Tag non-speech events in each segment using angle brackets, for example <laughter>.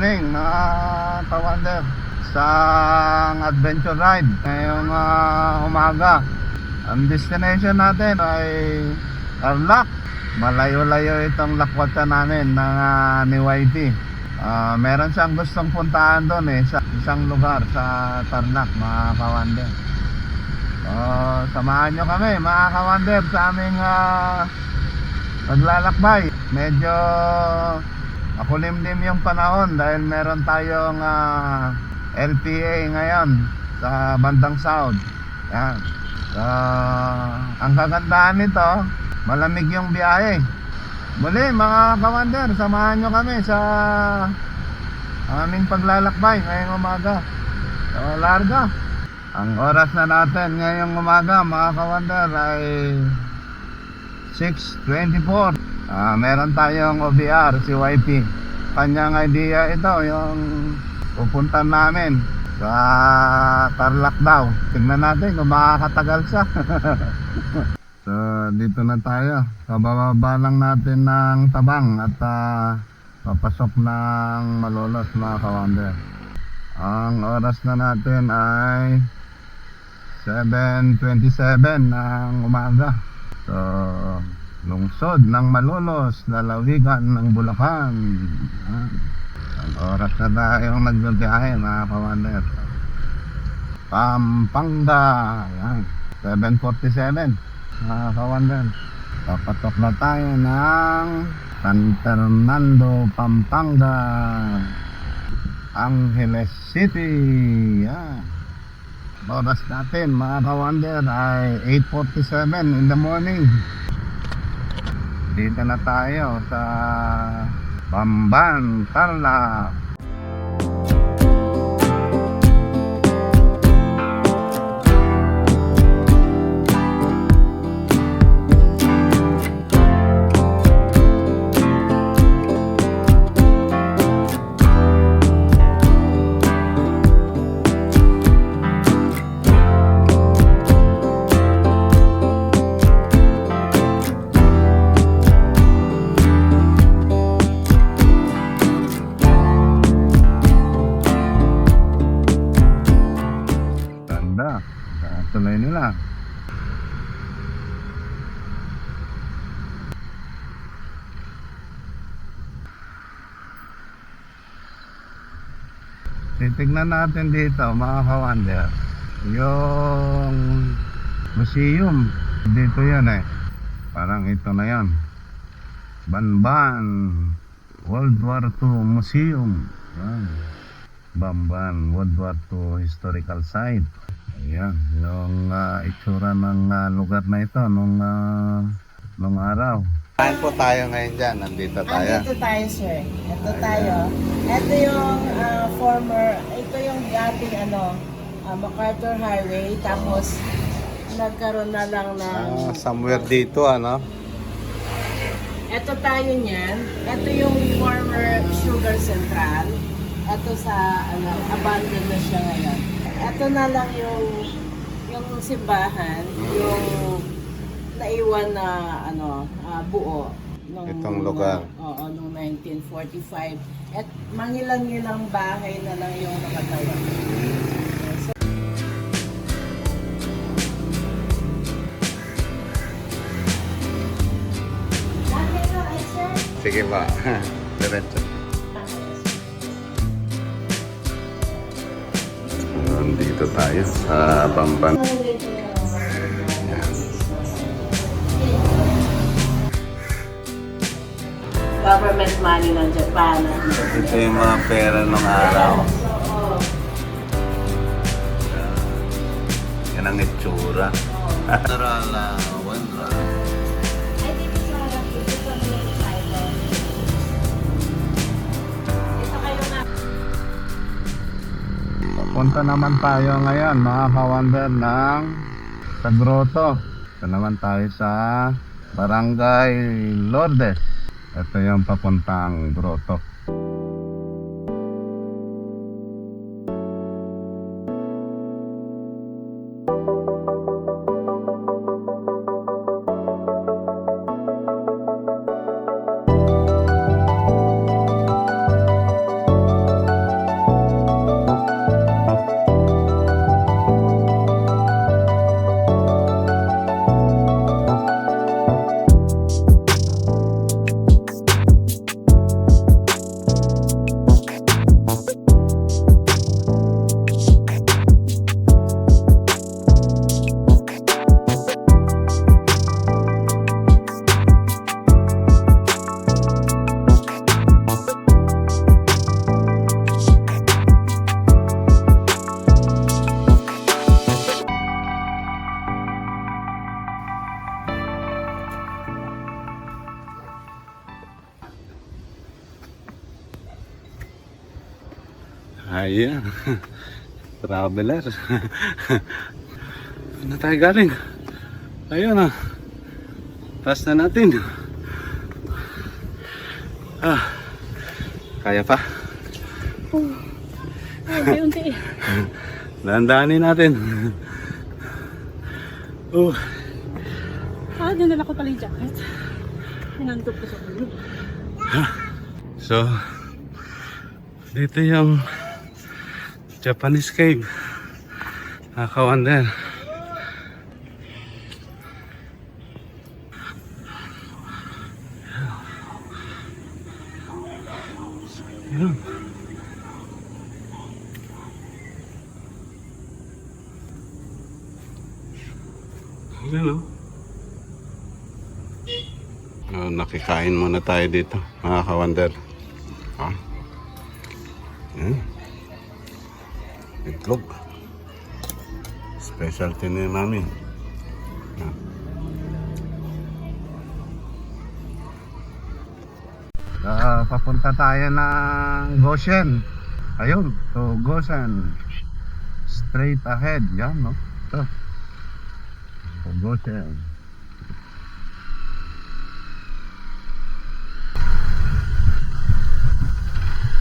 morning mga kawander sa adventure ride ngayong ah, umaga. Ang destination natin ay Tarlac. Malayo-layo itong lakwatsa namin ng ah, ni YT. Ah, meron siyang gustong puntahan doon eh sa isang lugar sa Tarlac mga kawander. Oh, samahan nyo kami mga kawander sa aming ah, paglalakbay. Medyo Makulimlim yung panahon dahil meron tayong ah, LPA ngayon sa bandang South. Yan. So, ang kagandahan nito, malamig yung biyahe. Muli mga kawander, samahan nyo kami sa aming paglalakbay ngayong umaga. So, larga. Ang oras na natin ngayong umaga mga kawander ay 6.24 Ah, meron tayong OBR si YP. Kanyang idea ito yung pupuntan namin sa Tarlac daw. Tingnan natin kung makakatagal siya. <laughs> so, dito na tayo. So, bababa lang natin ng tabang at ah, papasok ng malolos mga kawander. Ang oras na natin ay 7.27 ng umaga. So, lungsod ng Malolos, lalawigan ng Bulacan. Yan. Ang oras na tayong nagbibiyahe mga kawander. Pampanga. Yan. 7.47 mga kawander. Papatok na tayo ng San Fernando, Pampanga. Angeles City. Yan. Oras natin mga kawander ay 8.47 in the morning. Dito na tayo sa Bamban, Tarlac. Titignan natin dito mga kawander. Yung museum. Dito yan eh. Parang ito na yan. Banban. World War II Museum. Yan. Bamban World War II Historical Site. Ayan, yung ah, itsura ng ah, lugar na ito nung ah, nung araw. Saan po tayo ngayon dyan? Nandito tayo. Andito tayo, sir. Ito tayo. Ito yung ah, former, ito yung dating ano, ah, MacArthur Highway. Tapos, nagkaroon na lang ng... Ah, somewhere dito ano? Ito tayo niyan. Ito yung former Sugar Central. Ito sa, ano, abandoned na siya ngayon. Ito na lang yung, yung simbahan, yung naiwan na, ano, ah, buo. Nung, Itong lugar. Oo, noong 1945. At mangilang-ilang bahay na lang yung nakatawa. So, Sige pa. <laughs> Diretso. Nandito tayo sa Bamban. Government money ng Japan. Ito yung mga pera ng araw. Yan ang itsura. Narala, wandra. Punta naman tayo ngayon mga kawander ng sa grotto. Ito naman tayo sa Barangay Lourdes. Ito yung papuntang grotto. Ayan. Traveler. ano tayo galing? Ayun ah. Taas na natin. Ah. Kaya pa. Unti-unti. Dahan-dahanin natin. Oh. Ah, dinala ko pala yung jacket. Hinantog ko sa ulo. So, dito yung Japanese cave. Nakakawander. Yun. Yun o. Oh, nakikain muna tayo dito, mga kawander. Ah. Yan. Itlog. Specialty ni mami. Yan. Ah, papunta tayo ng Goshen. Ayun, so Goshen. Straight ahead, yan, no? Ito. So, Goshen.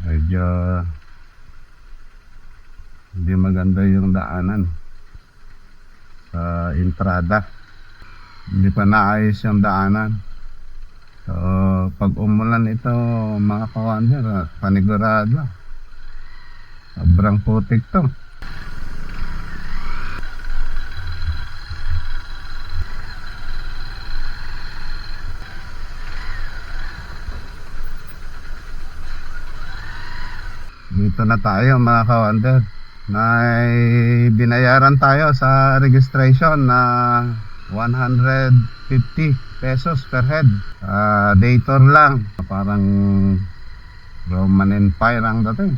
Medyo hindi maganda yung daanan sa entrada. Hindi pa naayos yung daanan. So, pag umulan ito, mga kawander, ah, panigurado. Sobrang putik to. Dito na tayo mga kawander may binayaran tayo sa registration na 150 pesos per head ah, uh, day tour lang parang Roman Empire ang dating